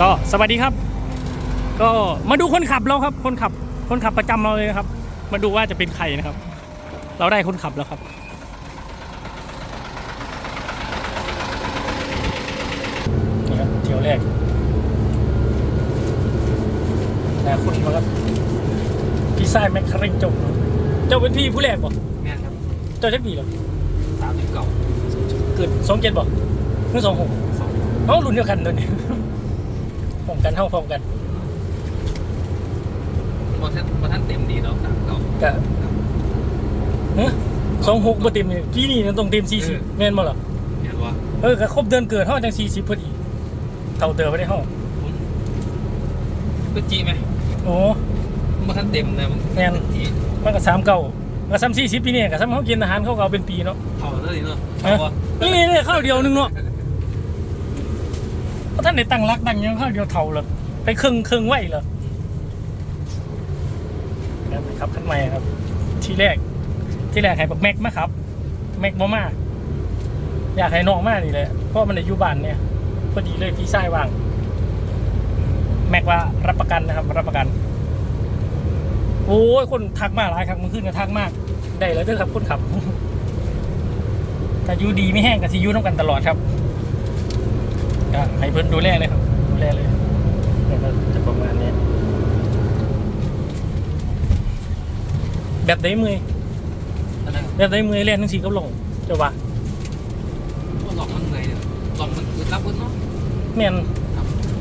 ก็สวัสดีครับ ก็มาดูคนขับเราครับ คนขับ คนขับประจำเราเลยนะครับ มาดูว่าจะเป็นใครนะครับ เราได้คนขับแล้วครับ นี่ครับเที่ยวแรกนาคุณมาครับพี่ชายแมคคาริงจบเจ้าเป็นพี่ผู้แรกบ่แม่นครับ เจ้าจักปีแล้วสามสิบเก่าเกิดสองเจ็ดบ่เมื่อสองหกสองเอ้ารุ่นเดียวกันตัวนี้พร้ อมกันเท่าพร้อมกันพอท่านพอท่านเต็มดีเนาะสามเก่าก็เฮ้สองหกบ่เต็มนี่พี่นี่ต้องเต็มสี่สิบเออแม่นบ่ล่ะเห็นว่าเออก็ครบเดือนเกิดเฮาจังสี่สิบพอดีเท่าเติมไปได้เฮาคุณเป็นจีไหมโอ้พอท่านเต็มนะมันแม่นเป็นจีมันก็สามเก่าก็ซ้ำสี่สิบปีนี่ก็ซ้ำเฮากินอาหารเขาก็เอาเป็นปีเนาะเท่าเลยเนาะเออนี่นี่ข้าวเดียวนึงเนาะเพราะ ท่านได้ตั้งรักตั้งยังข้าวเดียวเท่าเลยไปครึ่งครึ่งไว้เหรอครับขั้นใหม่ครับ ทีแรก ที่แรกให้บักแม็กมาครับ แม็กบ่มาอยากให้น้องมากนี่แหละเพราะมันอายุบานเนี่ยพอดีเลยพี่ชายว่าง แม็กว่ารับประกันนะครับ รับประกันโอ้ยคนทักมากหลายครั้งมันขึ้นกันทักมาก ได้แล้วเด้อครับคนขับถ้าอยู่ดีไม่แห้งกับซียูน้ำกันตลอดครับ ก็ให้เพิ่นดูแลเลยครับ ดูแลเลยเนี่ยก็จะประมาณนี้ แบบได้มืออะไรแบบได้มือเล่นทั้งสีก็ลงเจะว่าว่าหลอกมันไงเนี่ยหลอกมันคือรับเพิ่นเนาะ แม่น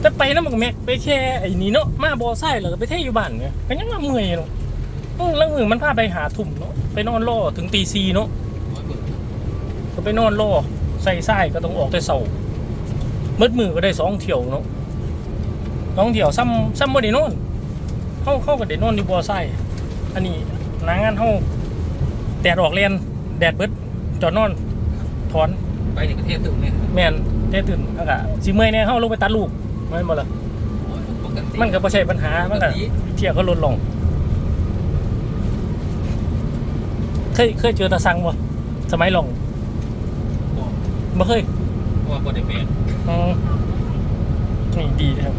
แต่ไปน้ำมันแม็กไปแค่ไอ้นี่เนาะมาบอไซค์แล้วก็ไปเที่ยวอยู่บ้านเนี่ยก็ยังว่าเมื่อยเนาะเออแล้วมือมันพาไปหาถุ่มเนาะไปนอนรอถึงตีซีเนาะร้อยเปิดก็ไปนอนรอใส่ไส้ก็ต้องออกแต่เสา มืดมือก็ได้สองเที่ยวเนาะสองเที่ยวซ้ำซ้ำบ่ได้นอนเข้าเข้าก็ได้นอนอยู่บ่อไส้อันนี้หนางานเข้าแดดออกเรียนแดดเบิดจอดนอนถอนไปในประเทศตึงเลยแม่นเต้ตื่นแล้วก็สิเมื่อยแน่เข้าลงไปตัดลูกแม่นบ่ล่ะโอ้ยปกติมันก็บ่ใช่ปัญหามันก็เที่ยวก็ลดลงเคยเคยเจอตาสังบ่สมัยลงบอกบ่เคยว่าบ่ได้แปล งอ๋อนี่ดีนะครับ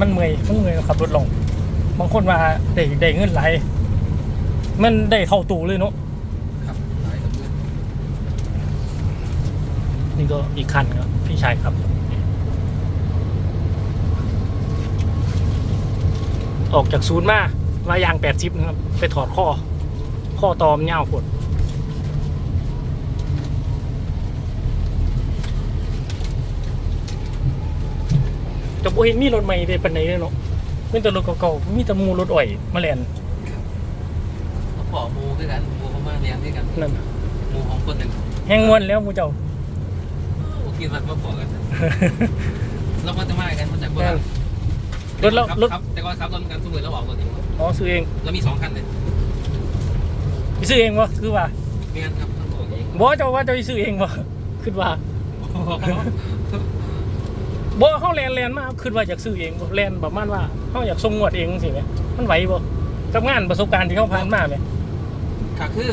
มันเมื่อยมันเมื่อยขับรถลง บางคนว่าได้ได้เงินไหลมันได้เท่าตูเลยเนาะครับนี่ก็อีกคันครับพี่ชายครับ ออกจากศูนย์มาว่ายางแปดสิบนะครับ ไปถอดข้อ ข้อตอมเง่าวผด จะบ่เห็นมีรถใหม่ได้ปันไหนเลยเนาะมีแต่รถเก่าๆมีแต่หมูรถอ่อยมาแลนเขาปอกมูด้วยกันมูเขามาเลี้ยงด้วยกันนั่นมูของคนหนึ่งแห้งมวนแล้วหมูเจ้า โอ้กินมันมาปอกกันเรามาจะมากันมาจากโบราณรถแล้วรับรถ ครับแต่ก็ครับรถกันสมุนแล้วออกรถเองอ๋อซื้อเองแล้วมีสองคันเลยไปซื้อเองวะคือว่าไม่งั้นครับต้องบอกเองบอเจ้าว่าเจ้าสิซื้อเองวะคือว่า บอเขาแลนแลนมาคือว่าอยากซื้อเองบ่แลนประมาณว่าเขาอยากส่งงวดเองสิไหมมันไหวบ่กับงานประสบการณ์ที่เขาผ่านมาไหมค่ะคือ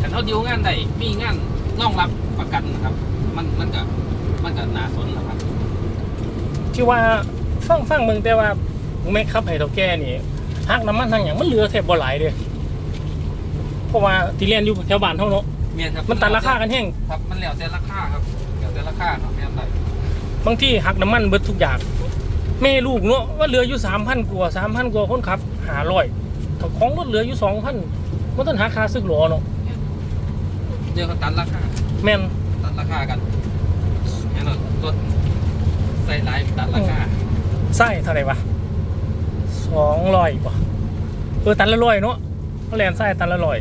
ฉันเอาดีลงานใดมีงานรองรับประกันนะครับ มันมันก็มันก็น่าสนนะครับที่ว่าฟังฟังเมืองแต่ว่าไม่ขับให้เท่าแก่นี่หักน้ำมันทางอย่างมันเหลือแทบบ่หลายเลยเพราะว่าที่เรียนอยู่แถวบ้านเท่าเนาะเมียนครับมันตัดราคากันแห้งครับมันแล้วแต่ราคาครับแล้วแต่ราคาครับแม่นได้ บางที่หักน้ำมันเบิดทุกอย่างแม่ลูกเนาะว่าเหลืออยู่สามพันกว่าสามพันกว่าคนขับหาร้อยถ้าของรถเหลืออยู่สองพันมันต้องหาค่าซึกหรอเนาะเดี๋ยวเขาตัดราคาแม่นตัดราคากันแน่นอนรถใส่หลายตัดราคาไส้เท่าไหร่วะสองร้อยป่ะเออตันละร้อยเนาะเขาแลนไส้ตันละร้อย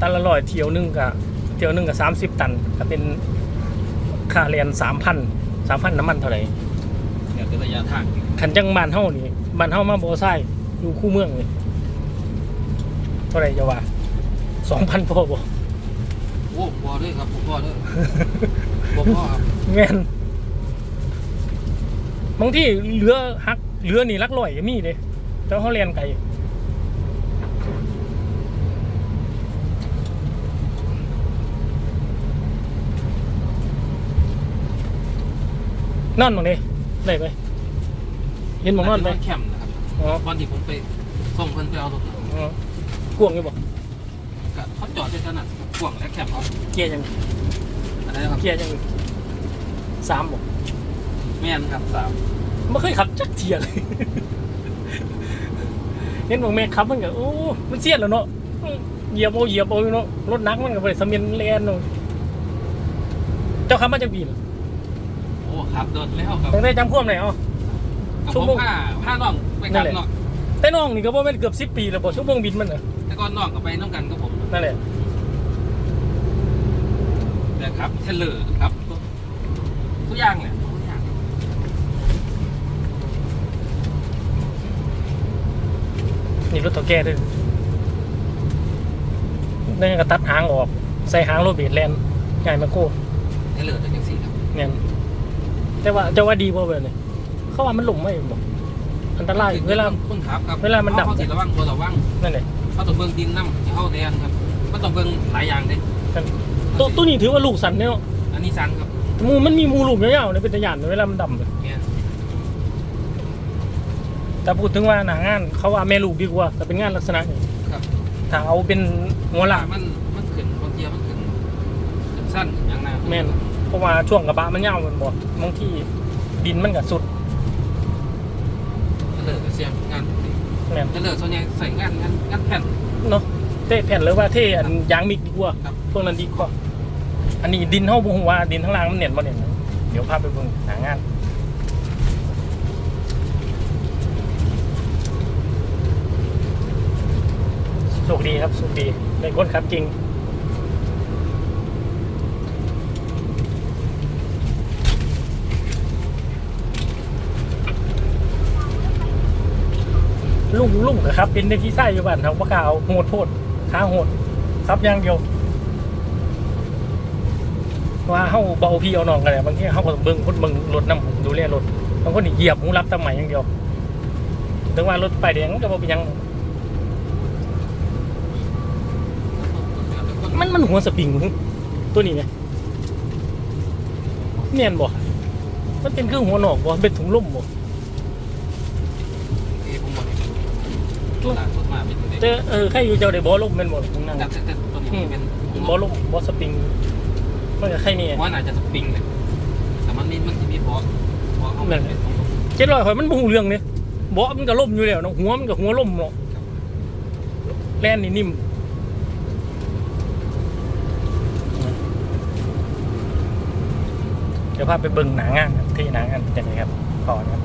ตันละร้อยเที่ยวหนึงกับเที่ยวหนึงกับสามสิบตันก็เป็นค่าเรียนสามพัน สามพันน้ำมันเท่าไหร่เดี๋ยวแต่ระยะทางขันจังบ้านเฮานี่บ้านเฮามาโบไส้อยู่คู่เมืองนี่เท่าไหร่จะว่าสองพันพอบ่โอ้พอด้วยครับพอด้วยบ่พอครับแม่นบางที่เหลือหักเหลือนี่ลักลอยก็มีเด้แต่เขาเรียนไกล นอนตรงนี้ได้ไหมเห็นหมองนอนไหมแคมป์นะครับอ๋อวันที่ผมไปส่งเพิ่นไปเอารถอ๋อกวงอยู่บ่ก็เขาจอดด้วยกันน่ะพ่วงและแคมป์เขาเกียร์ยังอะไรนะครับเกียร์ยังสามบ่แม่นครับสามไม่เคยขับจักเทียเลย เห็นบอกแม่ขับมันก็โอ้ มันเสียดแล้วเนาะเหยียบเอาเหยียบเอาอยู่เนาะรถหนักมันก็ไปสมินแลนเนาะเจ้าขับมาจากปีนโอ้ ขับรถแล้วครับตั้งแต่จำพ่วงไหนอ๋อ กับชั่วผโมมง ผ้าผ้าน้องไปนั่กันนแหละเนาะแต่น้องนี่ก็บ่แม่นเกือบสิบ10ปีแล้วบ่ชั่วโมงบินมันน่ะแต่ก่อนน้องก็ไปน้องกันกับผมนั่นแหละแต่ครับเทเลอร์ครับทุกอย่างเลยทุกอย่างนี่รถเฒ่าแก่เด้วยนั่นก็ตัดหางออก ใส่หางโรถเบดแลนง่ายมาโคเทเลอร์ตัวจังซี่ครับ เนี่ย แต่ว่าจะว่าดีบ่แบบนี้เขาว่ามันหลงไม่บ่อันตรายเวลาเพิ่งขับครับเวลามันดับ เขาสิระวังตัวระวังนั่นแหละเขาต้องเบิ่งดินน้ำที่เข้าแดนครับก็ต้องเบิ่งหลายอย่างเด้ตัวตัวนี้ถือว่าลูกสันเนี่ยเนาะอันนี้ซันครับหมูมันมีหมูลูกยาวๆเนี่ยเป็นตะยานเวลามันดำเลยแม่นแต่พูดถึงว่าหนางานเขาว่าแม่ลูกดีกว่าแต่เป็นงานลักษณะนี้ครับถ้าเอาเป็นหัวหลักมันมันขึ้นบางทีมันขึ้นขึ้นสั้นอย่างนั้นแม่น เพราะว่าช่วงกระบะมันยาวมันบ่บางที่ดินมันก็สุดเทเลอร์ก็เสียงานแม่นเทเลอร์ส่วนใหญ่ใส่งานงานงานแผ่น เนาะเท่แผ่นเลยว่าเท่อันยางมิกดีกว่าครับ พวกนั้นดีกว่าอันนี้ดินเฮาบ่ฮู้ว่าดินข้างล่างมันเน่นบ่เน่นเดี๋ยวพาไปเบิ่งหางาน โชคดีครับโชคดีได้คนขับจริง ลุงลุงก็ครับเป็นในที่ไส้อยู่บ้านเขาประกาเอาโหดโพดขาโหดครับอย่างเดียวว่าเขาเบาพี่เอาน้องกันแหละบางทีเขาก็เบิ่งคนเบิ่งรถน้ำดูแลรถบางคนนี่เหยียบหูรับตำใหมอย่างเดียวถึงว่ารถไปแดงก็บ่เป็นยัง มันมันหัวสปริงตัวนี้ไงเนียนบ่มันเป็นเครื่องหัวหนอกบ่เป็นถุงลมบ่ เอ้ผมบอก ตัวหลังสุดมาเป็นเด็กเจอเออใครอยู่เจ้าได้บ่ลมแม่นบ่ตรงนั้นแต่แต่ตัวนี้เป็นบ่ลมบ่สปริงมันก็ใครนี่ว่าน่าจะสปริงเลยแต่มันนี่มันจะมีบอสบอสเข้ามาเป็นเจ็ดร้อยข่อยมันบ่ฮู้เรื่องนี่บ่มันก็ล่มอยู่แล้วเนาะหัวมันก็หัวล่มเนาะแล่นนี่นิ่มเดี๋ยวพาไปเบิ่งหนังงานครับที่หนังงานเป็นยังไงครับก่อนครับ